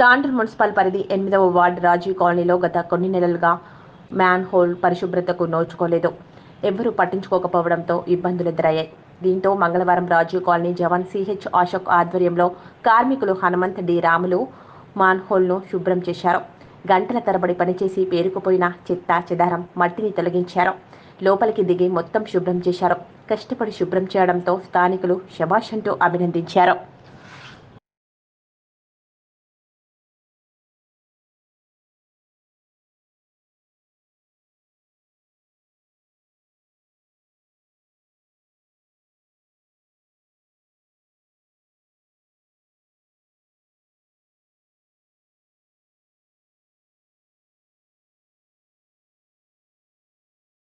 తాండ్ర municipal పరిధి ఎనిమిదవ ward Rajiv కాలనీలో గత కొన్ని నెలలుగా మ్యాన్ హోల్ పరిశుభ్రతకు నోచుకోలేదు. ఎవ్వరూ పట్టించుకోకపోవడంతో ఇబ్బందులు ఎదురయ్యాయి. దీంతో మంగళవారం రాజీవ్ కాలనీ జవాన్ సిహెచ్ అశోక్ ఆధ్వర్యంలో కార్మికులు హనుమంత్ డి రాములు మాన్ హోల్ను శుభ్రం చేశారు. గంటల తరబడి పనిచేసి పేరుకుపోయిన చెత్త చెదారం మట్టిని తొలగించారు. లోపలికి దిగి మొత్తం శుభ్రం చేశారు. కష్టపడి శుభ్రం చేయడంతో స్థానికులు శభాష్ అంటూ అభినందించారు.